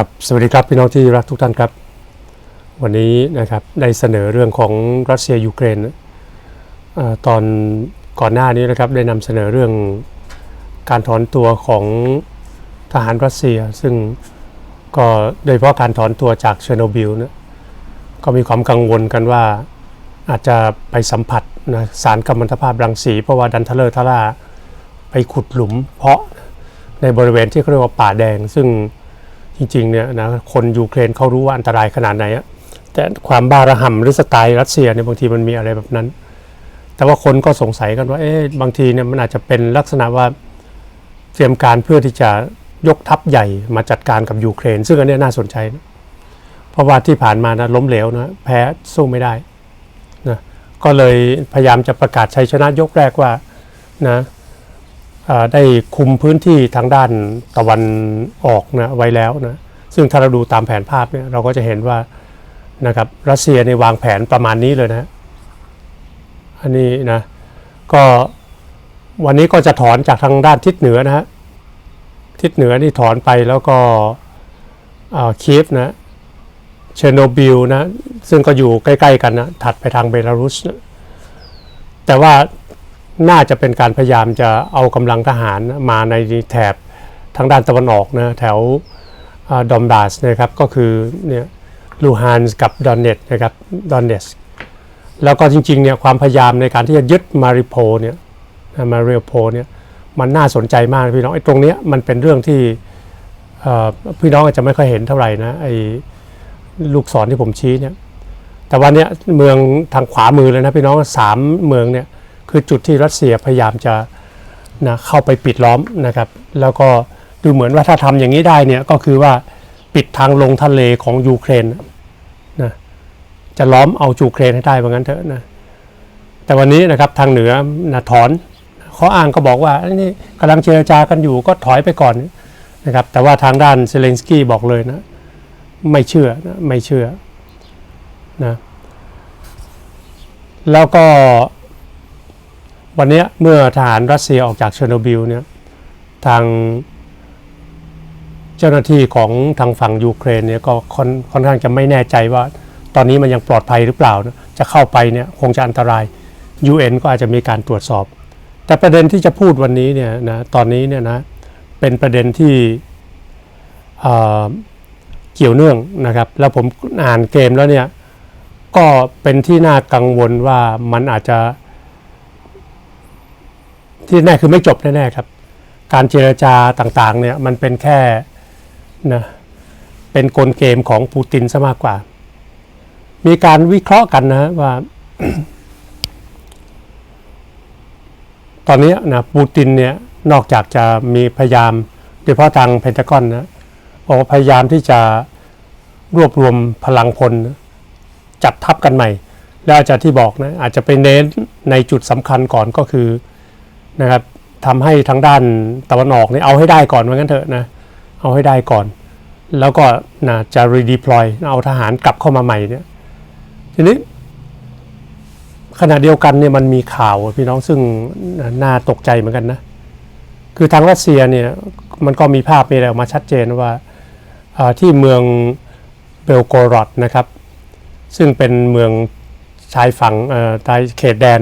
ครับสวัสดีครับพี่น้องที่รักทุกท่านครับ วันนี้นะครับได้เสนอเรื่องของรัสเซียยูเครนอตอนก่อนหน้านี้นะครับได้นำเสนอเรื่องการถอนตัวของทหารรัสเซีย ซึ่งก็โดยเฉพาะการถอนตัวจากเชอร์โนบิลนะก็มีความกังวลกันว่าอาจจะไปสัมผัสนะสารกัมมันตภาพรังสี เพราะว่าดันทเลอร์ทะล่าไปขุดหลุมเพาะในบริเวณที่เขาเรียกว่าป่าแดง ซึ่ง จริงๆเนี่ยนะคนยูเครนเขารู้ว่าอันตรายขนาดไหนอะแต่ความบ้าระห่ำหรือสไตล์รัสเซียเนี่ยบางทีมันมีอะไรแบบนั้น แต่ว่าคนก็สงสัยกันว่าเอ๊ะบางทีเนี่ยมันอาจจะเป็นลักษณะว่าเตรียมการเพื่อที่จะยกทัพใหญ่มาจัดการกับยูเครน ซึ่งอันนี้น่าสนใจนะเพราะว่าที่ผ่านมานะล้มเหลวนะแพ้สู้ไม่ได้นะก็เลยพยายามจะประกาศชัยชนะยกแรกว่านะ ได้คุมพื้นที่ทางด้านตะวันออกนะไว้แล้วนะซึ่งถ้าเราดูตามแผนภาพเนี่ยเราก็จะเห็นว่านะครับรัสเซียในวางแผนประมาณนี้เลยนะอันนี้นะก็วันนี้ก็จะถอนจากทางด้านทิศเหนือนะฮะทิศเหนือนี่ถอนไปแล้วก็อ่าคีฟนะเชโนบิลนะซึ่งก็อยู่ใกล้ ๆ กันนะถัดไปทางเบลารุสนะแต่ว่า น่าจะเป็นการพยายามจะเอากำลังทหารมาในแถบทางด้านตะวันออกนะแถวดอมบาสนะครับก็คือเนี่ยลูฮานส์กับดอนเนตนะครับดอนเนสแล้วก็จริงๆเนี่ยความพยายามในการที่จะยึดมาริโพเนี่ยมารียโพเนี่ยมันน่าสนใจมากพี่น้องไอ้ตรงเนี้ยมันเป็นเรื่องที่พี่น้องอาจจะไม่ค่อยเห็นเท่าไหร่นะไอ้ลูกศรที่ผมชี้เนี่ยแต่วันเนี้ยเมืองทางขวามือเลยนะพี่น้องสามเมืองเนี่ย คือจุดที่รัสเซียพยายามจะนะเข้าไปปิดล้อมนะครับ แล้วก็ดูเหมือนว่าถ้าทำอย่างนี้ได้เนี่ยก็คือว่าปิดทางลงทะเลของยูเครนนะจะล้อมเอายูเครนให้ได้ว่างั้นเถอะนะแต่วันนี้นะครับทางเหนือนะถอนขาอ้างก็บอกว่านี่กำลังเจรจากันอยู่ก็ถอยไปก่อนนะครับแต่ว่าทางด้านเซเลนสกี้บอกเลยนะไม่เชื่อนะไม่เชื่อนะแล้วก็ วันนี้เมื่อทหารรัสเซียออกจากเชอร์โนบิลเนี่ยทางเจ้าหน้าที่ของทางฝั่งยูเครนเนี่ยก็ค่อนค่อนข้างจะไม่แน่ใจว่าตอนนี้มันยังปลอดภัยหรือเปล่านะจะเข้าไปเนี่ยคงจะอันตราย UN ก็อาจจะมีการตรวจสอบ แต่ประเด็นที่จะพูดวันนี้เนี่ยนะตอนนี้เนี่ยนะเป็นประเด็นที่เเกี่ยวเนื่องนะครับ แล้วผมอ่านเกมแล้วเนี่ยก็เป็นที่น่ากังวลว่ามันอาจจะ ที่แน่คือไม่จบแน่ๆครับ การเจรจาต่างๆเนี่ยมันเป็นแค่นะเป็นกลเกมของปูตินซะมากกว่า มีการวิเคราะห์กันนะว่า ตอนนี้นะปูตินเนี่ยนอกจากจะมีพยายามโดยเฉพาะทางเพนทากอนนะบอกว่าพยายามที่จะรวบรวมพลังพลนจัดทัพกันใหม่ แล้วอาจารย์ที่บอกนะอาจจะไปเน้นในจุดสำคัญก่อนก็คือ นะครับทำให้ทางด้านตะวันออกนี่เอาให้ได้ก่อนว่างั้นเถอะนะเอาให้ได้ก่อน แล้วก็นะจะ redeploy เอาทหารกลับเข้ามาใหม่เนี่ยทีนี้ขณะเดียวกันเนี่ยมันมีข่าวพี่น้องซึ่งน่าตกใจเหมือนกันนะคือทางรัสเซียเนี่ยมันก็มีภาพมีอะไรออกมาชัดเจนว่าที่เมืองเบลโกรอดนะครับ ซึ่งเป็นเมืองชายฝั่งเอ่อชายเขตแดน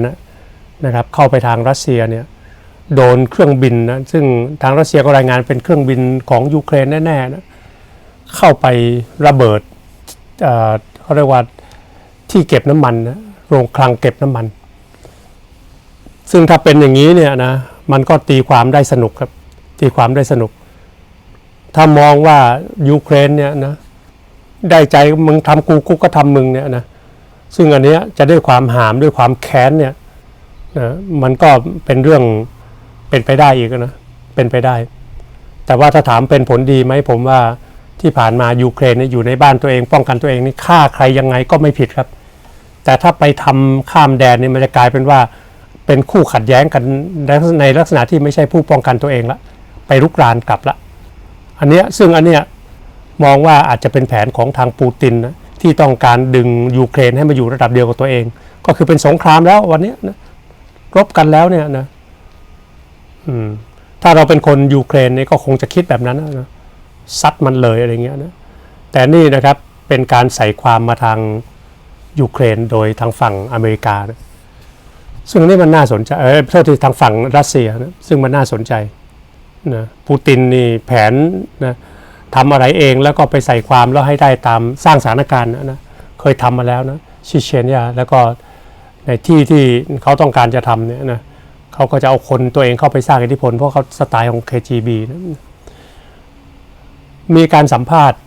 นะครับเข้าไปทางรัสเซียเนี่ย โดนเครื่องบินนะซึ่งทางรัสเซียก็รายงานเป็นเครื่องบินของยูเครนแน่ๆนะเข้าไประเบิดเขาเรียกว่าที่เก็บน้ำมันนะโรงคลังเก็บน้ำมัน ซึ่งถ้าเป็นอย่างนี้เนี่ยนะมันก็ตีความได้สนุกครับ ตีความได้สนุก ถ้ามองว่ายูเครนเนี่ยนะได้ใจมึงทำกูกูก็ทำมึงเนี่ยนะซึ่งอันเนี้ยจะด้วยความหามด้วยความแค้นเนี่ยนะมันก็เป็นเรื่อง เป็นไปได้อีกนะเป็นไปได้ แต่ว่าถ้าถามเป็นผลดีไหมผมว่าที่ผ่านมายูเครนนี่อยู่ในบ้านตัวเอง ป้องกันตัวเองนี่ฆ่าใครยังไงก็ไม่ผิดครับ แต่ถ้าไปทำข้ามแดนนี่มันจะกลายเป็นว่าเป็นคู่ขัดแย้งกันในลักษณะที่ไม่ใช่ผู้ป้องกันตัวเองละไปรุกรานกลับละอันเนี้ยซึ่งอันเนี้ยมองว่าอาจจะเป็นแผนของทางปูตินนะที่ต้องการดึงยูเครนให้มาอยู่ระดับเดียวกับตัวเอง ก็คือเป็นสงครามแล้ววันนี้นะรบกันแล้วเนี่ยนะ ถ้าเราเป็นคนยูเครนนี่ก็คงจะคิดแบบนั้นนะซัดมันเลยอะไรเงี้ยนะแต่นี่นะครับเป็นการใส่ความมาทางยูเครนโดยทางฝั่งอเมริกานะซึ่งนี่มันน่าสนใจเออโทษทีทางฝั่งรัสเซียนะซึ่งมันน่าสนใจนะปูตินนี่แผนนะทำอะไรเองแล้วก็ไปใส่ความแล้วให้ได้ตามสร้างสถานการณ์นะนะเคยทำมาแล้วนะชิเชนยาแล้วก็ในที่ที่เขาต้องการจะทำเนี่ยนะ เขาก็จะเอาคนตัวเองเข้าไปสร้างอิทธิพล เพราะเขาสไตล์ของ KGB นะมีการสัมภาษณ์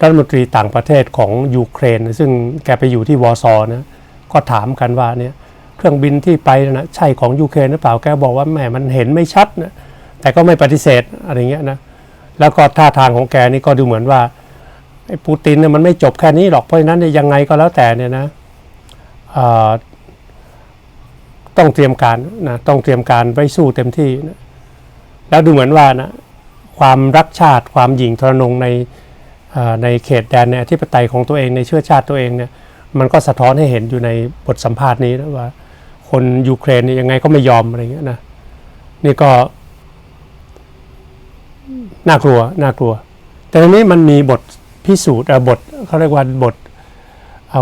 รัฐมนตรีต่างประเทศของยูเครน ซึ่งแกไปอยู่ที่วอร์ซอนะก็ถามกันว่าเนี่ยเครื่องบินที่ไปนะใช่ของยูเครนหรือเปล่าแกบอกว่าแหมมันเห็นไม่ชัดนะแต่ก็ไม่ปฏิเสธอะไรเงี้ยนะแล้วก็ท่าทางของแกนี่ก็ดูเหมือนว่าไอ้ปูตินเนี่ยมันไม่จบแค่นี้หรอกเพราะฉะนั้นยังไงก็แล้วแต่เนี่ยนะอ่อ ต้องเตรียมการนะต้องเตรียมการไว้สู้เต็มที่นะแล้วดูเหมือนว่านะความรักชาติความหยิ่งทรนงในในเขตแดนในอธิปไตยของตัวเองในเชื้อชาติตัวเองเนี่ยมันก็สะท้อนให้เห็นอยู่ในบทสัมภาษณ์นี้นะว่า คนยูเครนเนี่ยยังไงก็ไม่ยอมอะไรเงี้ยนะนี่ก็น่ากลัวน่ากลัว แต่ทีนี้มันมีบทพิสูจน์เออบทเขาเรียกว่าบท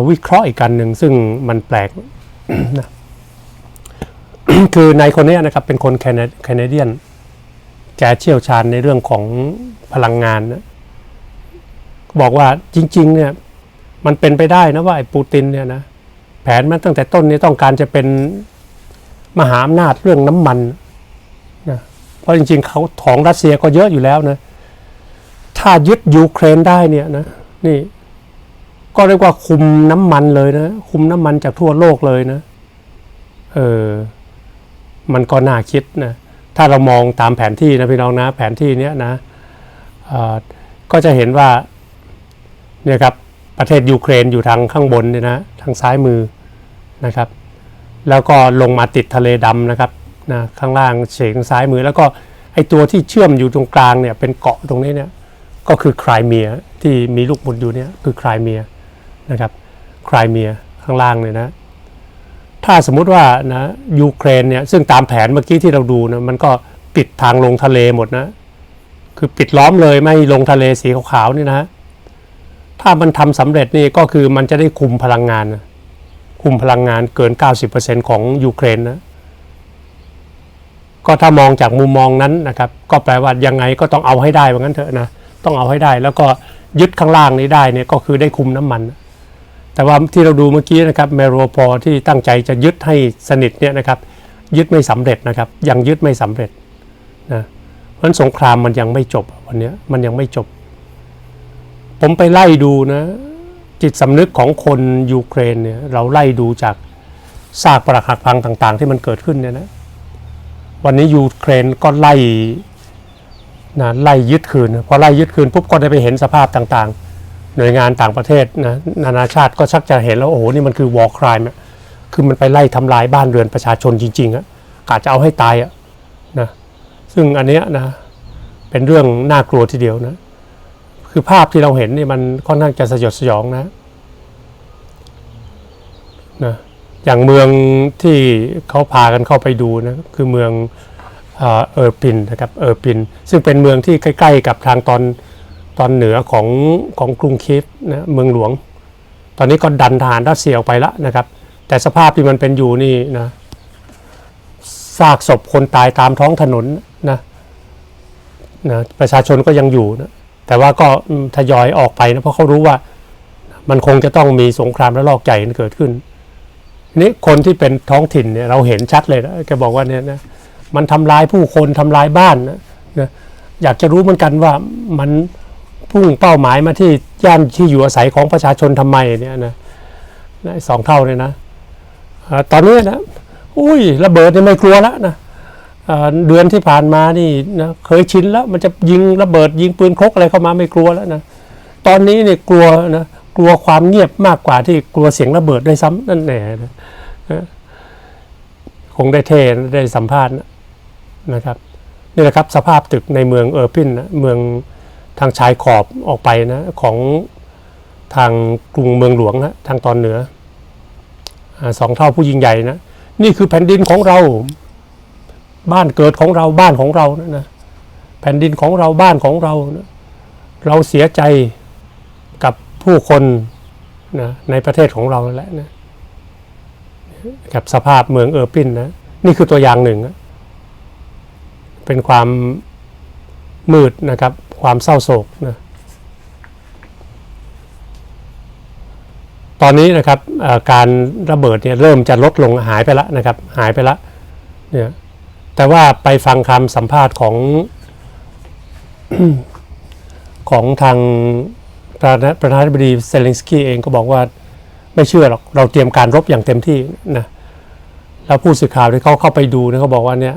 วิเคราะห์อีกกันหนึ่งซึ่งมันแปลกนะ คือในายคนนี้นะครับเป็นคนแคนาเดียน แกเชี่ยวชาญในเรื่องของพลังงานนะบอกว่าจริง ๆ เนี่ย มันเป็นไปได้นะว่าไอ้ปูตินเนี่ยนะแผนมันตั้งแต่ต้นนี้ต้องการจะเป็นมหาอำนาจเรื่องน้ำมันนะเพราะจริง ๆเขาของรัสเซียก็เยอะอยู่แล้วนะ ถ้ายึดยูเครนได้เนี่ยนะนี่ก็เรียกว่าคุมน้ำมันเลยนะ คุมน้ำมันจากทั่วโลกเลยนะ เออ มันก็น่าคิดนะถ้าเรามองตามแผนที่นะพี่น้องนะแผนที่เนี้ยนะก็จะเห็นว่าเนี่ยครับประเทศยูเครนอยู่ทางข้างบนเนี่ยนะทางซ้ายมือนะครับ แล้วก็ลงมาติดทะเลดำนะครับนะข้างล่างเฉียงซ้ายมือ แล้วก็ไอตัวที่เชื่อมอยู่ตรงกลางเนี่ยเป็นเกาะตรงนี้เนี่ยก็คือไครเมียที่มีลูกหมุนอยู่เนี่ยคือไครเมียนะครับไครเมียข้างล่างเนี่ยนะ ถ้าสมมุติว่านะยูเครนเนี่ยซึ่งตามแผนเมื่อกี้ที่เราดูนะมันก็ปิดทางลงทะเลหมดนะ คือปิดล้อมเลยไม่ลงทะเลสีขาวๆนี่นะถ้ามันทำสำเร็จนี่ก็คือมันจะได้คุมพลังงานนะคุมพลังงานเกิน 90%ของยูเครนนะก็ถ้ามองจากมุมมองนั้นนะครับ ก็แปลว่ายังไงก็ต้องเอาให้ได้ว่างั้นเถอะนะต้องเอาให้ได้ แล้วก็ยึดข้างล่างนี้ได้เนี่ยก็คือได้คุมน้ำมัน แต่ว่าที่เราดูเมื่อกี้นะครับเมโรพอที่ตั้งใจจะยึดให้สนิทเนี่ยนะครับยึดไม่สำเร็จนะครับยังยึดไม่สำเร็จนะเพราะฉะนั้นสงครามมันยังไม่จบวันนี้มันยังไม่จบ ผมไปไล่ดูนะจิตสำนึกของคนยูเครนเนี่ยเราไล่ดูจากซากปรักหักพังต่าง ๆ ที่มันเกิดขึ้นเนี่ยนะวันนี้ยูเครนก็ไล่นะไล่ยึดคืนพอไล่ยึดคืนปุ๊บก็ได้ไปเห็นสภาพต่างๆ หน่วยงานต่างประเทศนะนานาชาติก็ชักจะเห็นแล้วโอ้โหนี่มันคือวอร์ครายคือมันไปไล่ทำลายบ้านเรือนประชาชนจริงๆอะกะจะเอาให้ตายอะนะซึ่งอันเนี้ยนะเป็นเรื่องน่ากลัวทีเดียวนะคือภาพที่เราเห็นนี่มันค่อนข้างจะสยดสยองนะนะอย่างเมืองที่เขาพากันเข้าไปดูนะคือเมืองเออร์ปินนะครับเออร์ปิน ซึ่งเป็นเมืองที่ใกล้ ๆ กับทางตอน ตอนเหนือของของกรุงเคียฟนะเมืองหลวง ตอนนี้ก็ดันทหารรัสเซียออกไปแล้วนะครับ แต่สภาพที่มันเป็นอยู่นี่นะซากศพคนตายตามท้องถนนนะนะประชาชนก็ยังอยู่นะแต่ว่าก็ทยอยออกไปนะเพราะเขารู้ว่ามันคงจะต้องมีสงครามและลอกใหญ่เกิดขึ้นนี่คนที่เป็นท้องถิ่นเนี่ยเราเห็นชัดเลยนะแกบอกว่าเนี่ยนะมันทำลายผู้คนทำลายบ้านนะนะอยากจะรู้เหมือนกันว่ามัน พุ่งเป้าหมายมาที่ย่านที่อยู่อาศัยของประชาชนทำไมเนี่ยนะนสองเท่าเนี่ยนะตอนนี้นะอุ้ยระเบิดเนี่ยไม่กลัวแล้วนะเดือนที่ผ่านมานี่นะเคยชินแล้วมันจะยิงระเบิดยิงปืนครกอะไรเข้ามาไม่กลัวแล้วนะตอนนี้เนี่ยกลัวนะกลัวความเงียบมากกว่าที่กลัวเสียงระเบิดด้วยซ้ำนั่นแหละนะคงได้เทได้สัมภาษณ์นะนะครับนี่แหละครับสภาพตึกในเมืองเออร์พินนะเมือง ทางชายขอบออกไปนะของทางกรุงเมืองหลวงนะทางตอนเหนืออสองเท่าผู้ยิ่งใหญ่นะนี่คือแผ่นดินของเรา บ้านเกิดของเราบ้านของเรานะนะแผ่นดินของเราบ้านของเรานะเราเสียใจกับผู้คนนะในประเทศของเราแหละนะกับสภาพเมืองเออร์ปินนะนี่คือตัวอย่างหนึ่งนะเป็นความมืดนะครับ ความเศร้าโศกนะตอนนี้นะครับการระเบิดเนี่ยเริ่มจะลดลงหายไปแล้วนะครับหายไปแล้วเนี่ยแต่ว่าไปฟังคำสัมภาษณ์ของของทางประธาประธานาธิบดีเซเลนสกี้เองก็บอกว่าไม่เชื่อหรอกเราเตรียมการรบอย่างเต็มที่นะแล้วผู้สื่อข่าวที่เขาเข้าไปดูเนี่ยเขาบอกว่าเนี่ย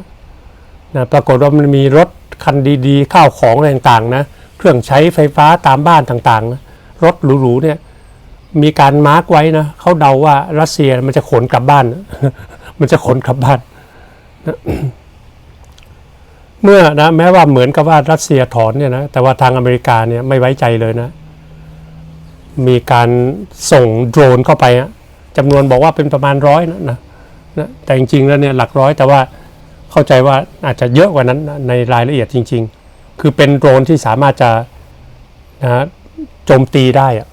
นะปรากฏว่ามันมีรถ คันดีๆ ข้าวของอะไรต่างๆนะเครื่องใช้ไฟฟ้าตามบ้านต่างๆนะรถหรูๆเนี่ยมีการมาร์กไว้นะเขาเดาว่ารัสเซียมันจะขนกลับบ้าน มันจะขนกลับบ้าน เมื่อนะแม้ว่าเหมือนกับว่ารัสเซียถอนเนี่ยนะแต่ว่าทางอเมริกาเนี่ยไม่ไว้ใจเลยนะ มีการส่งโดรนเข้าไปอะจำนวนบอกว่าเป็นประมาณร้อยนะนะแต่จริงๆแล้วเนี่ยหลักร้อยแต่ว่า เข้าใจว่าอาจจะเยอะกว่านั้นในรายละเอียดจริง ๆ คือเป็นโดรนที่สามารถจะนะโจมตีได้อะ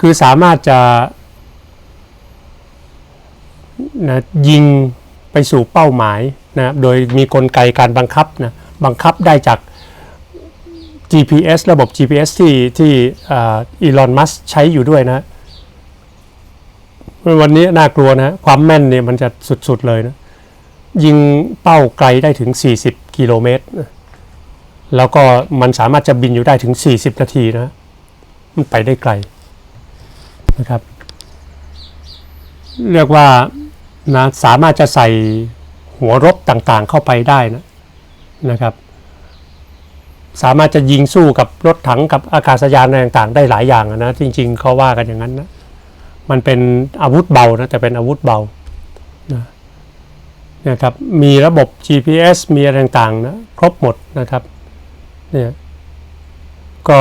คือสามารถจะนะยิงไปสู่เป้าหมายนะโดยมีกลไกการบังคับนะบังคับได้จาก GPS ระบบ GPS ที่ที่อีลอนมัสใช้อยู่ด้วยนะ วันนี้น่ากลัวนะความแม่นเนี่ยมันจะสุดๆเลยนะยิงเป้าไกลได้ถึง 40 กิโลเมตร แล้วก็มันสามารถจะบินอยู่ได้ถึง 40 นาทีนะ มันไปได้ไกลนะครับ เรียกว่านะสามารถจะใส่หัวรบต่างๆเข้าไปได้นะนะครับ สามารถจะยิงสู้กับรถถังกับอากาศยานอะไรต่างๆ ได้หลายอย่างนะ จริง ๆเขาว่ากันอย่างนั้นนะ มันเป็นอาวุธเบานะแต่เป็นอาวุธเบานะนะครับมีระบบ GPS มีอะไรต่างๆนะครบหมดนะครับเนี่ยก็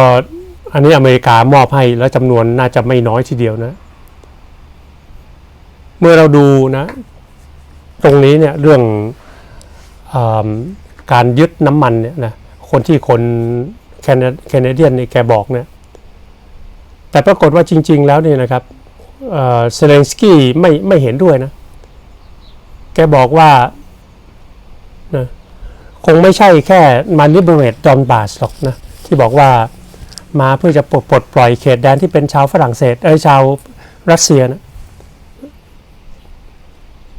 อันนี้อเมริกามอบให้แล้วจำนวนน่าจะไม่น้อยทีเดียวนะ เมื่อเราดูนะ ตรงนี้เนี่ยเรื่องอการยึดน้ำมันเนี่ยนะคนที่คนแคนาแคนาเดียนนี่แกบอกเนี่ยแต่ปรากฏว่าจริง ๆ แล้วเนี่ยนะครับ เซเลนสกี้ไม่ไม่เห็นด้วยนะ แกบอกว่านะคงไม่ใช่แค่มา liberate ดอนบาสหรอกนะ ที่บอกว่ามาเพื่อจะปลดปลดปล่อยเขตแดนที่เป็นชาวฝรั่งเศสเอ้ยชาวรัสเซียนะ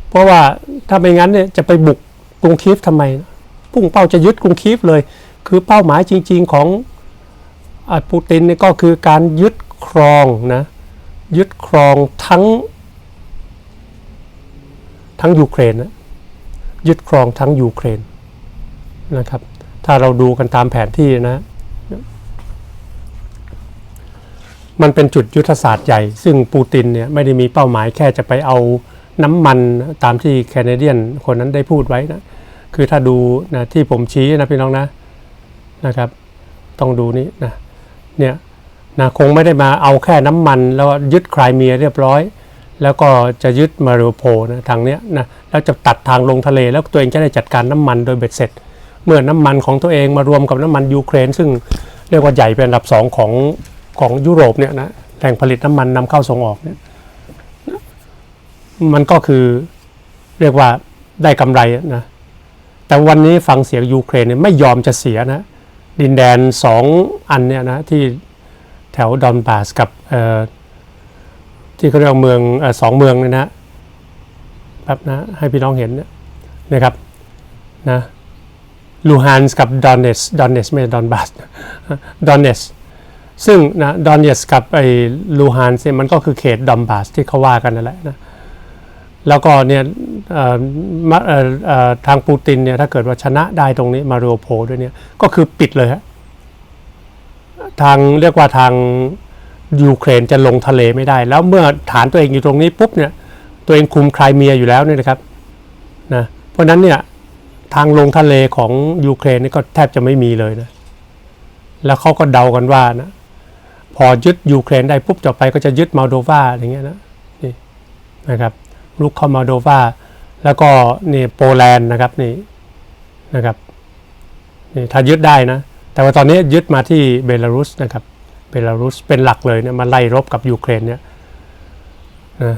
เพราะว่าถ้าไม่งั้นเนี่ยจะไปบุกกรุงคีฟทำไมนะพุ่งเป้าจะยึดกรุงคีฟเลย คือเป้าหมายจริง ๆของอปูตินนี่ก็คือการยึดครองนะ ยึดครองทั้ง ทั้งยูเครนนะยึดครองทั้งยูเครนนะครับ ถ้าเราดูกันตามแผนที่นะ มันเป็นจุดยุทธศาสตร์ใหญ่ ซึ่งปูตินเนี่ยไม่ได้มีเป้าหมายแค่จะไปเอาน้ำมันตามที่แคนาเดียนคนนั้นได้พูดไว้นะ คือถ้าดูนะที่ผมชี้นะพี่น้องนะนะครับ ต้องดูนี้นะเนี่ย นะคงไม่ได้มาเอาแค่น้ำมันแล้วยึดไครเมียเรียบร้อย แล้วก็จะยึดมาริโอโพลนะทางเนี้ยนะแล้วจะตัดทางลงทะเลแล้วตัวเองจะได้จัดการน้ำมันโดยเบ็ดเสร็จ เมื่อน้ำมันของตัวเองมารวมกับน้ำมันยูเครน ซึ่งเรียกว่าใหญ่เป็นอันดับสองของของยุโรปเนี่ยนะแหล่งผลิตน้ำมันนำเข้าส่งออกเนี่ยมันก็คือเรียกว่าได้กำไรนะแต่วันนี้ฟังเสียงยูเครนเนี่ยไม่ยอมจะเสียนะดินแดนสองอันเนี่ยนะที่ แถวดอนบาสกับที่เขาเรียกเมืองอสองเมืองเนี่ยนะแบบนะให้พี่น้องเห็นนะครับนะลูฮานส์กับดอนเนสดอนเนสไม่ดอนบาสดอนเนสซึ่งนะดอนเนสกับไอ้ลูฮานส์เนี่ยมันก็คือเขตดอนบาสที่เขาว่ากันนั่นแหละนะแล้วก็เนี่ยทางปูตินเนี่ยถ้าเกิดว่าชนะได้ตรงนี้มาริโอโพลด้วยเนี่ยก็คือปิดเลยฮะ ทางเรียกว่าทางยูเครนจะลงทะเลไม่ได้ แล้วเมื่อฐานตัวเองอยู่ตรงนี้ปุ๊บเนี่ยตัวเองคุมไครเมียอยู่แล้วเนี่ยนะครับนะเพราะนั้นเนี่ยทางลงทะเลของยูเครนนี่ก็แทบจะไม่มีเลยนะแล้วเขาก็เดากันว่านะพอยึดยูเครนได้ปุ๊บต่อไปก็จะยึดมอลโดวาอย่างเงี้ยนะนี่นะครับลุกเข้ามาโดวาแล้วก็นี่โปแลนด์นะครับนี่นะครับนี่ถ้ายึดได้นะ แต่ว่าตอนนี้ยึดมาที่เบลารุสนะครับ เบลารุสเป็นหลักเลยเนี่ยมาไล่รบกับยูเครนเนี่ยนะ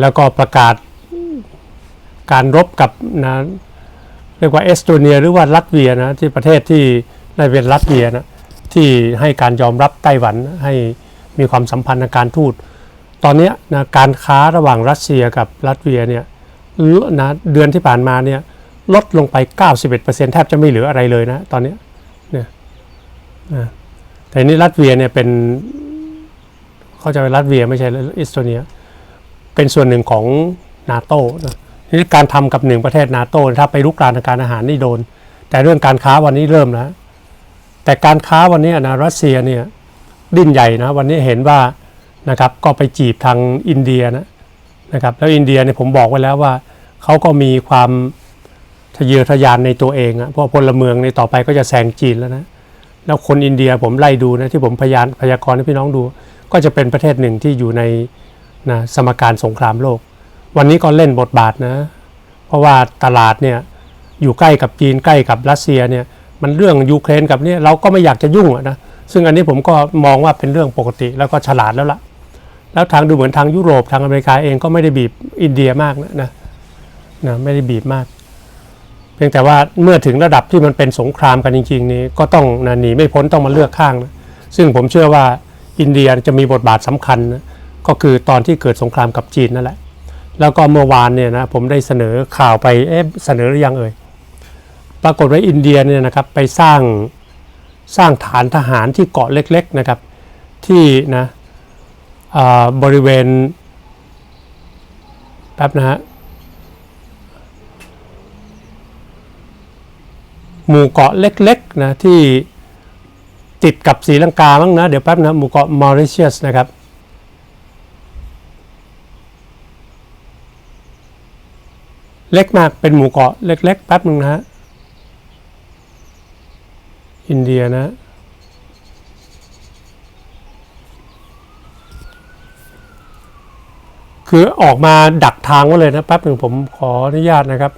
แล้วก็ประกาศการรบกับนะเรียกว่าเอสโตเนีย หรือว่าลัตเวียนะที่ประเทศที่ในเป็นลัตเวียนะที่ให้การยอมรับไต้หวันให้มีความสัมพันธ์ทางการทูต ตอนนี้นะการค้าระหว่างรัสเซียกับลัตเวียเนี่ยนะเดือนที่ผ่านมาเนี่ยลดลงไป 91%แทบจะไม่เหลืออะไรเลยนะตอนนี้ แต่นี่ลัตเวียเนี่ยเป็นเข้าใจว่าลัตเวียไม่ใช่เอสโตเนีย เป็นส่วนหนึ่งของนาโต้นะทีนี้การทำกับหนึ่งประเทศนาโต้ถ้าไปรุกรานทางการอาหารนี่โดน แต่เรื่องการค้าวันนี้เริ่มแล้ว แต่การค้าวันนี้นะรัสเซียเนี่ยดิ้นใหญ่นะวันนี้เห็นว่านะครับก็ไปจีบทางอินเดียนะนะครับแล้วอินเดียเนี่ยผมบอกไว้แล้วว่าเขาก็มีความทะเยอทะยานในตัวเองอะเพราะพลเมืองในต่อไปก็จะแซงจีนแล้วนะ แล้วคนอินเดียผมไล่ดูนะที่ผมพยานพยากรณ์ให้พี่น้องดู ก็จะเป็นประเทศหนึ่งที่อยู่ในนะสมการสงครามโลก วันนี้ก็เล่นบทบาทนะ เพราะว่าตลาดเนี่ยอยู่ใกล้กับจีนใกล้กับรัสเซียเนี่ยมันเรื่องยูเครนกับเนี่ยเราก็ไม่อยากจะยุ่งอะนะซึ่งอันนี้ผมก็มองว่าเป็นเรื่องปกติแล้วก็ฉลาดแล้วละแล้วทางดูเหมือนทางยุโรปทางอเมริกาเองก็ไม่ได้บีบอินเดียมากนะนะนะไม่ได้บีบมาก เพียงแต่ว่าเมื่อถึงระดับที่มันเป็นสงครามกันจริง ๆ นี้ก็ต้องนะหนีไม่พ้นต้องมาเลือกข้างนะซึ่งผมเชื่อว่าอินเดียจะมีบทบาทสำคัญนะก็คือตอนที่เกิดสงครามกับจีนนั่นแหละ แล้วก็เมื่อวานเนี่ยนะผมได้เสนอข่าวไปเอ๊ะเสนอหรือยังเอ่ยปรากฏว่าอินเดียเนี่ยนะครับไปสร้างสร้างฐานทหารที่เกาะเล็ก ๆนะครับ ที่นะบริเวณแป๊บนะฮะ หมู่เกาะเล็กๆนะที่ติดกับศรีลังกาบ้างนะ เดี๋ยวแป๊บนะหมู่เกาะมอริเชียสนะครับ เล็กมากเป็นหมู่เกาะเล็กๆแป๊บหนึ่งนะฮะอินเดียนะคือออกมาดักทางไว้เลยนะแป๊บหนึ่งผมขออนุญาตนะครับ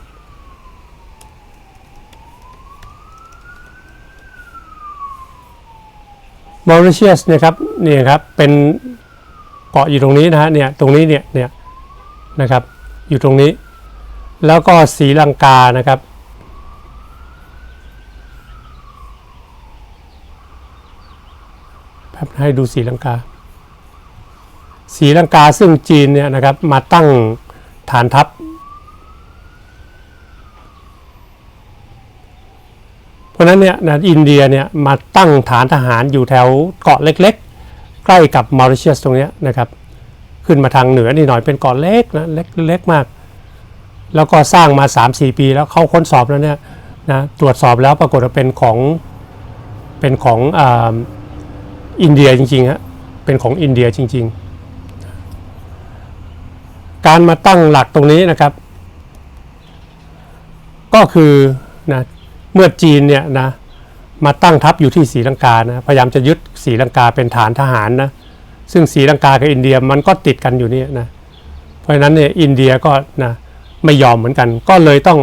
มอริเชียสเนี่ยครับนี่ครับเป็นเกาะอยู่ตรงนี้นะฮะเนี่ยตรงนี้เนี่ยเนี่ยนะครับอยู่ตรงนี้ แล้วก็ศรีลังกานะครับ แป๊บให้ดูศรีลังกาศรีลังกาซึ่งจีนเนี่ยนะครับมาตั้งฐานทัพ เพราะฉะนั้นเนี่ยนะอินเดียเนี่ยมาตั้งฐานทหารอยู่แถวเกาะเล็กๆ ใกล้กับมอริเชียสตรงนี้นะครับขึ้นมาทางเหนือนี่หน่อยเป็นเกาะเล็กนะเล็กเล็กมาก แล้วก็สร้างมา 3-4 ปีแล้วเขาค้นสอบแล้วเนี่ยนะตรวจสอบแล้วปรากฏว่าเป็นของเป็นของออินเดียจริงๆฮะเป็นของอินเดียจริง ๆ การมาตั้งหลักตรงนี้นะครับ ก็คือนะ เมื่อจีนเนี่ยนะมาตั้งทัพอยู่ที่ศรีลังกานะพยายามจะยึดศรีลังกาเป็นฐานทหารนะซึ่งศรีลังกากับอินเดียมันก็ติดกันอยู่นี่นะเพราะฉะนั้นเนี่ยอินเดียก็นะไม่ยอมเหมือนกัน ก็เลยต้อง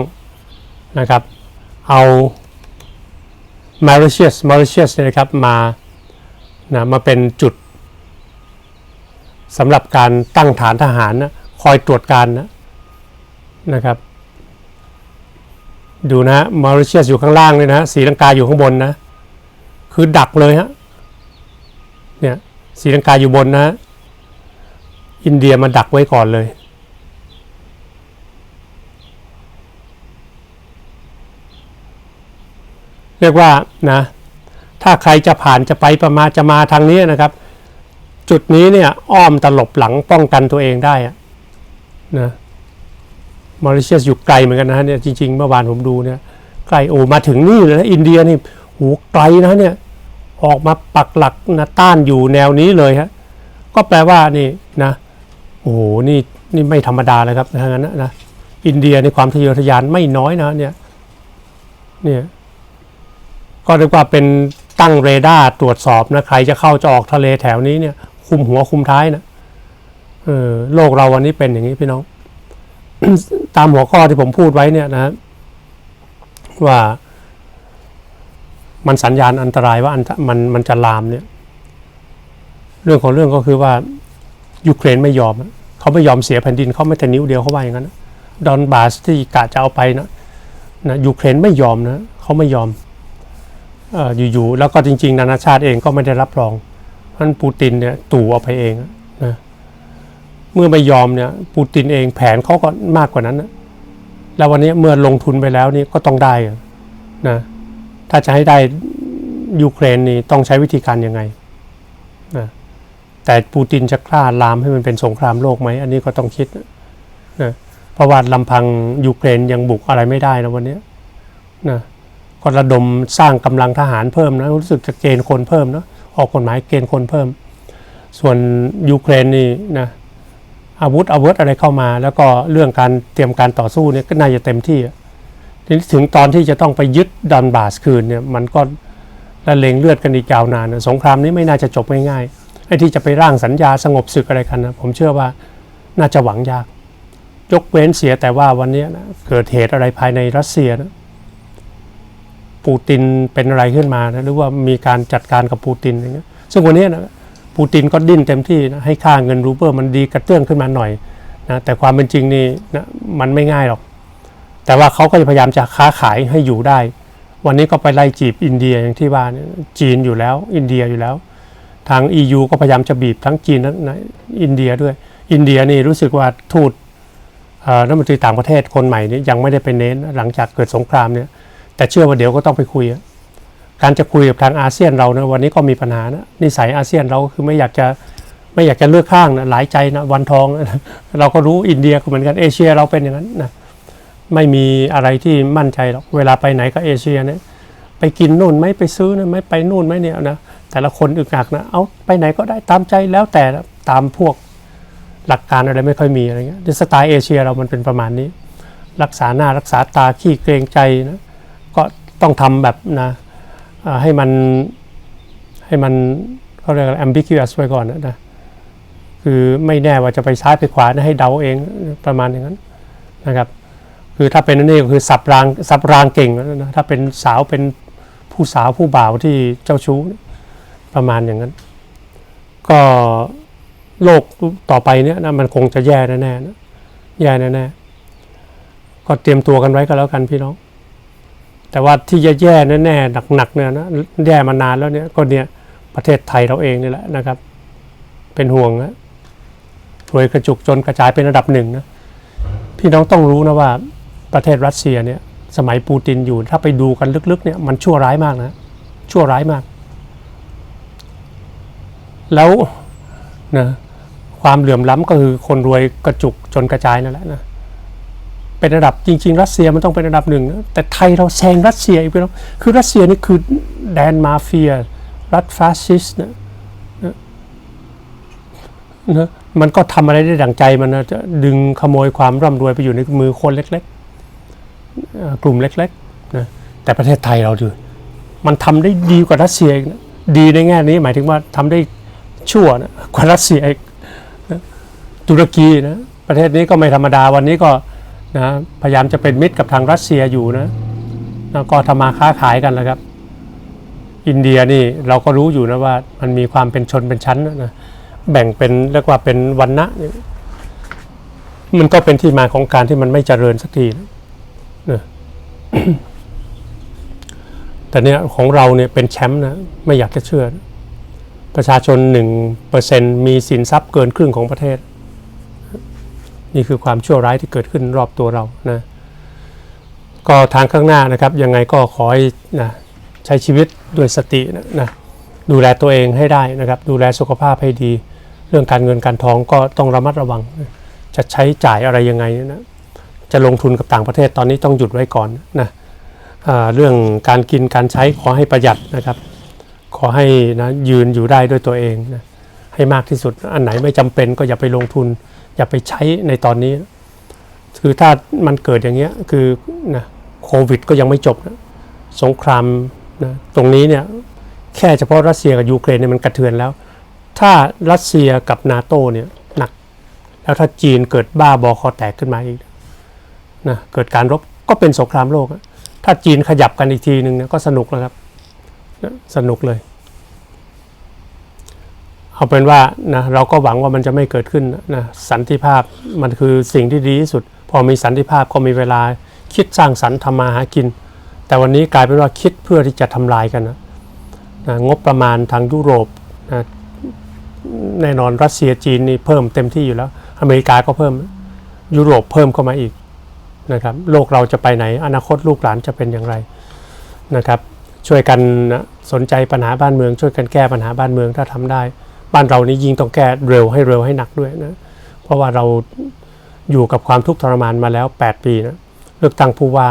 นะครับเอา Mauritius Mauritius เนี่ยนะครับมานะมาเป็นจุดสำหรับการตั้งฐานทหารนะคอยตรวจการนะนะครับ ดูนะมอริเชียสอยู่ข้างล่างเลยนะฮะศรีลังกาอยู่ข้างบนนะ คือดักเลยฮะเนี่ยศรีลังกาอยู่บนนะ อินเดียมาดักไว้ก่อนเลย เรียกว่านะ ถ้าใครจะผ่านจะไปประมาจะมาทางนี้นะครับ จุดนี้เนี่ยอ้อมตลบหลังป้องกันตัวเองได้อะนะ มอริเชียสอยู่ไกลเหมือนกันนะฮะเนี่ยจริงๆเมื่อวานผมดูเนี่ยไกลโอ้มาถึงนี่เลยนะอินเดียนี่โหไกลนะเนี่ยออกมาปักหลักนะต้านอยู่แนวนี้เลยฮะก็แปลว่านี่นะโอ้โหนี่นี่ไม่ธรรมดาเลยครับทางั้นนะนะอินเดียในความทะเยอทะยานไม่น้อยนะเนี่ยเนี่ยก็เรียกว่าเป็นตั้งเรดาร์ตรวจสอบนะใครจะเข้าจะออกทะเลแถวนี้เนี่ยคุมหัวคุมท้ายนะเออโลกเราวันนี้เป็นอย่างนี้พี่น้อง ตามหัวข้อที่ผมพูดไว้เนี่ยนะว่ามันสัญญาณอันตรายว่ามันมันจะลามเนี่ย เรื่องของเรื่องก็คือว่ายูเครนไม่ยอม เขาไม่ยอมเสียแผ่นดินเขาไม่แต่นิ้วเดียวเขาว่าอย่างนั้นดอนบาสที่กะจะเอาไปนะนะยูเครนไม่ยอมนะเขาไม่ยอมอยู่ๆแล้วก็จริง ๆ นานาชาติเองก็ไม่ได้รับรองเพราะนั้นปูตินเนี่ยตู่เอาไปเองนะ เมื่อไม่ยอมเนี่ยปูตินเองแผนเขาก็มากกว่านั้นนะแล้ววันนี้เมื่อลงทุนไปแล้วนี่ก็ต้องได้นะถ้าจะให้ได้ยูเครนนี่ต้องใช้วิธีการยังไงนะแต่ปูตินจะกล้าลามให้มันเป็นสงครามโลกไหมอันนี้ก็ต้องคิดนะนะเพราะว่าลำพังยูเครนยังบุกอะไรไม่ได้นะวันนี้นะก็ระดมสร้างกำลังทหารเพิ่มนะรู้สึกจะเกณฑ์คนเพิ่มนะออกกฎหมายเกณฑ์คนเพิ่ม ส่วนยูเครนนี่นะ อาวุธอาวุธอะไรเข้ามา แล้วก็เรื่องการเตรียมการต่อสู้เนี่ยก็น่าจะเต็มที่ทีนี้ถึงตอนที่จะต้องไปยึดดอนบาสคืนเนี่ยมันก็ละเลงเลือดกันอีกยาวนานสงครามนี้ไม่น่าจะจบง่ายๆไอ้ที่จะไปร่างสัญญาสงบศึกอะไรกันนะผมเชื่อว่าน่าจะหวังยาก ยกเว้นเสียแต่ว่าวันนี้นะเกิดเหตุอะไรภายในรัสเซียนะปูตินเป็นอะไรขึ้นมานะหรือว่ามีการจัดการกับปูตินอย่างเงี้ยซึ่งวันนี้นะ ปูตินก็ดิ้นเต็มที่นะให้ค่าเงินรูเบิลมันดีกระเตื้องขึ้นมาหน่อยนะแต่ความเป็นจริงนี่นะมันไม่ง่ายหรอก แต่ว่าเขาก็จะพยายามจะค้าขายให้อยู่ได้ วันนี้ก็ไปไล่จีบอินเดียอย่างที่ว่านี่จีนอยู่แล้ว อินเดียอยู่แล้ว ทาง EU ก็พยายามจะบีบทั้งจีนและนะอินเดียด้วย อินเดียนี่รู้สึกว่าทูตอ่อรัฐมนตรีต่างประเทศคนใหม่นี้ยังไม่ได้ไปเน้นหลังจากเกิดสงครามเนี่ยแต่เชื่อว่าเดี๋ยวก็ต้องไปคุยอะ การจะคุยกับทางอาเซียนเรานะวันนี้ก็มีปัญหานะนิสัยอาเซียนเราคือไม่อยากจะไม่อยากจะเลือกข้างนะหลายใจนะวันทองนะเราก็รู้อินเดียก็เหมือนกันเอเชียเราเป็นอย่างนั้นนะไม่มีอะไรที่มั่นใจหรอกเวลาไปไหนก็เอเชียเนี่ยไปกินนู่นไหมไปซื้อนะไหม่ไปนู่นไหมเนี่ยนะแต่ละคนอึกอักนะเอาไปไหนก็ได้ตามใจแล้วแต่ตามพวกหลักการอะไรไม่ค่อยมีอะไรเงี้ยสไตล์เอเชียเรามันเป็นประมาณนี้ รักษาหน้ารักษาตาขี้เกรงใจนะก็ต้องทำแบบนะ ให้มันให้มันเขาเรียกอะไร ambiguous ไว้ก่อนนะคือไม่แน่ว่าจะไปซ้ายไปขวานะให้เดาเองประมาณอย่างนั้นนะครับ คือถ้าเป็นนั่ก็คือสับรางสับรางเก่งนะถ้าเป็นสาวเป็นผู้สาวผู้บ่าวที่เจ้าชู้ประมาณอย่างนั้น ก็โลกต่อไปเนี่ยนะมันคงจะแย่แน่ๆนะแย่แน่ๆก็เตรียมตัวกันไว้ก็แล้วกันพี่น้อง แต่ว่าที่แย่ๆแน่ๆหนักๆเนี่ยนะแย่มานานแล้วเนี่ยก็เนี่ยประเทศไทยเราเองนี่แหละนะครับ เป็นห่วงนะรวยกระจุกจนกระจายเป็นระดับหนึ่งนะพี่น้องต้องรู้นะว่าประเทศรัสเซียเนี่ยสมัยปูตินอยู่ถ้าไปดูกันลึกๆเนี่ยมันชั่วร้ายมากนะ ชั่วร้ายมาก แล้วนะความเหลื่อมล้ำก็คือคนรวยกระจุกจนกระจายนั่นแหละนะ เป็นระดับจริง ๆ รัสเซียมันต้องเป็นระดับหนึ่ง แต่ไทยเราแซงรัสเซียอีกไปแล้วคือรัสเซียนี่คือแดนมาเฟีย รัฐฟาสซิสต์นะนะนะมันก็ทำอะไรได้ดั่งใจมันนะจะดึงขโมยความร่ำรวยไปอยู่ในมือคนเล็กๆ กลุ่มเล็กๆนะแต่ประเทศไทยเราดูมันทำได้ดีกว่ารัสเซียนะดีในแง่นี้หมายถึงว่าทำได้ชั่วนะกว่ารัสเซียอีกนะตุรกีนะประเทศนี้ก็ไม่ธรรมดาวันนี้ก็ นะพยายามจะเป็นมิตรกับทางรัสเซียอยู่นะแล้วก็ทำมาค้าขายกันแล้วครับ อินเดียนี่เราก็รู้อยู่นะว่ามันมีความเป็นชนเป็นชั้นนะแบ่งเป็นเรียกว่าเป็นวันนะมันก็เป็นที่มาของการที่มันไม่เจริญสักทีนะแต่เนี่ยของเราเนี่ยเป็นแชมป์นะไม่อยากจะเชื่อ ประชาชนหนึ่งเปอร์เซ็นมีสินทรัพย์เกินครึ่งของประเทศ นี่คือความชั่วร้ายที่เกิดขึ้นรอบตัวเรานะก็ทางข้างหน้านะครับ ยังไงก็ขอให้นะใช้ชีวิตด้วยสตินะนะดูแลตัวเองให้ได้นะครับ ดูแลสุขภาพให้ดี เรื่องการเงินการทองก็ต้องระมัดระวัง จะใช้จ่ายอะไรยังไงนะจะลงทุนกับต่างประเทศตอนนี้ต้องหยุดไว้ก่อนนะเรื่องการกินการใช้ขอให้ประหยัดนะครับ ขอให้นะยืนอยู่ได้ด้วยตัวเองนะ ให้มากที่สุด อันไหนไม่จำเป็นก็อย่าไปลงทุน อย่าไปใช้ในตอนนี้ คือถ้ามันเกิดอย่างเงี้ยคือนะโควิดก็ยังไม่จบนะสงครามนะตรงนี้เนี่ยแค่เฉพาะรัสเซียกับยูเครนเนี่ยมันกระเทือนแล้ว ถ้ารัสเซียกับนาโตเนี่ยหนัก แล้วถ้าจีนเกิดบ้าบอคอแตกขึ้นมาอีกนะเกิดการรบก็เป็นสงครามโลก ถ้าจีนขยับกันอีกทีหนึ่งเนี่ยก็สนุกแล้วครับนะสนุกเลย เอาเป็นว่านะเราก็หวังว่ามันจะไม่เกิดขึ้นนะสันติภาพมันคือสิ่งที่ดีที่สุด พอมีสันติภาพก็มีเวลาคิดสร้างสรรค์ทำมาหากิน แต่วันนี้กลายเป็นว่าคิดเพื่อที่จะทำลายกันนะนะงบประมาณทางยุโรปนะแน่นอนรัสเซียจีนนี่เพิ่มเต็มที่อยู่แล้ว อเมริกาก็เพิ่มยุโรปเพิ่มเข้ามาอีกนะครับโลกเราจะไปไหน อนาคตลูกหลานจะเป็นอย่างไรนะครับช่วยกันสนใจปัญหาบ้านเมือง ช่วยกันแก้ปัญหาบ้านเมืองถ้าทำได้ บ้านเรานี่ยิ่งต้องแก้เร็วให้เร็วให้หนักด้วยนะ เพราะว่าเราอยู่กับความทุกข์ทรมานมาแล้ว 8 ปีนะเลือกตั้งผู้ว่า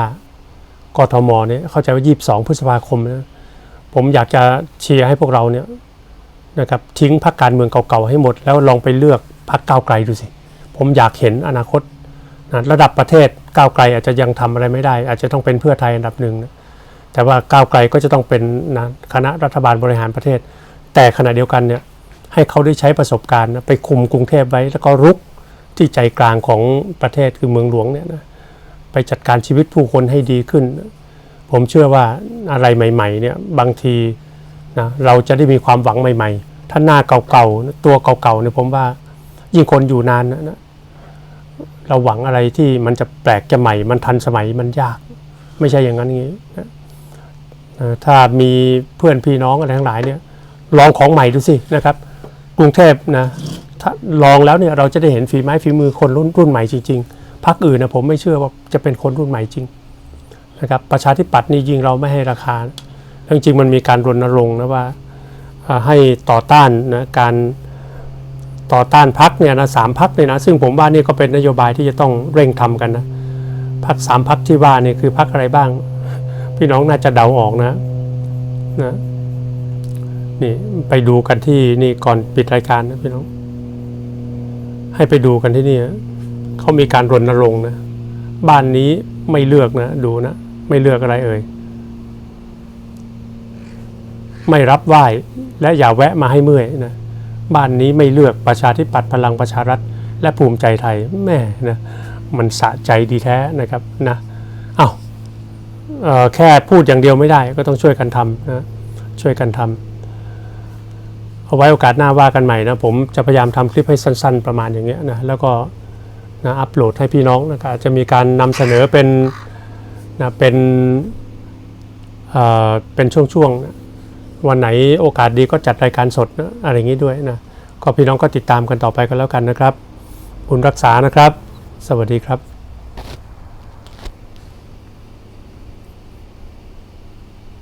กทมเนี่ยเข้าใจว่า 22 พฤษภาคมนะผมอยากจะเชียร์ให้พวกเราเนี่ยนะครับทิ้งพรรคการเมืองเก่าๆให้หมด แล้วลองไปเลือกพรรคก้าวไกลดูสิ ผมอยากเห็นอนาคตนะระดับประเทศก้าวไกลอาจจะยังทำอะไรไม่ได้ อาจจะต้องเป็นเพื่อไทยอันดับหนึ่งนะแต่ว่าก้าวไกลก็จะต้องเป็นนะคณะรัฐบาลบริหารประเทศ แต่ขณะเดียวกันเนี่ย ให้เขาได้ใช้ประสบการณ์นะไปคุมกรุงเทพไว้ แล้วก็รุกที่ใจกลางของประเทศคือเมืองหลวงเนี่ยนะไปจัดการชีวิตผู้คนให้ดีขึ้น ผมเชื่อว่าอะไรใหม่ ๆ เนี่ยบางทีนะเราจะได้มีความหวังใหม่ ๆ ถ้าหน้าเก่าๆตัวเก่าๆเนี่ยผมว่ายิ่งคนอยู่นานนะเราหวังอะไรที่มันจะแปลกจะใหม่ มันทันสมัยมันยาก ไม่ใช่อย่างนั้นงี้นะถ้ามีเพื่อนพี่น้องอะไรทั้งหลายเนี่ยลองของใหม่ดูสินะครับ รุงเทพนะถ้าลองแล้วเนี่ยเราจะได้เห็นฝีไม้ฝีมือคนรุ่นรุ่นใหม่จริงๆพรรคอื่นนะผมไม่เชื่อว่าจะเป็นคนรุ่นใหม่จริงนะครับประชาธิปัตย์นี่ยิงเราไม่ให้ราคาจริงๆมันมีการรณรงค์นะว่าให้ต่อต้านนะการต่อต้านพักเนี่ยนะสามพักเนี่ยนะซึ่งผมว่านี่ก็เป็นนโยบายที่จะต้องเร่งทำกันนะพักสามพักที่ว่านี่คือพักอะไรบ้าง พี่น้องน่าจะเดาออกนะนะ นี่ไปดูกันที่นี่ก่อนปิดรายการนะพี่น้อง ให้ไปดูกันที่นี่เขามีการรณรงค์นะ บ้านนี้ไม่เลือกนะ ดูนะ ไม่เลือกอะไรเอ่ย ไม่รับไหว้และอย่าแวะมาให้เมื่อยนะบ้านนี้ไม่เลือกประชาธิปัตย์พลังประชารัฐ และภูมิใจไทยแม่นะมันสะใจดีแท้นะครับนะเอา้าเอ่อแค่พูดอย่างเดียวไม่ได้ก็ต้องช่วยกันทำนะช่วยกันทำ เอาไว้โอกาสหน้าว่ากันใหม่นะผมจะพยายามทำคลิปให้สั้น ๆ ประมาณอย่างเงี้ยนะแล้วก็นะอัปโหลดให้พี่น้องนะครับจะมีการนำเสนอเป็นนะเป็นเอ่อเป็นช่วงๆนะวันไหนโอกาสดีก็จัดรายการสดนะอะไรอย่างนี้ด้วยนะก็พี่น้องก็ติดตามกันต่อไปกันแล้วกันนะครับ คุณรักษานะครับ สวัสดีครับ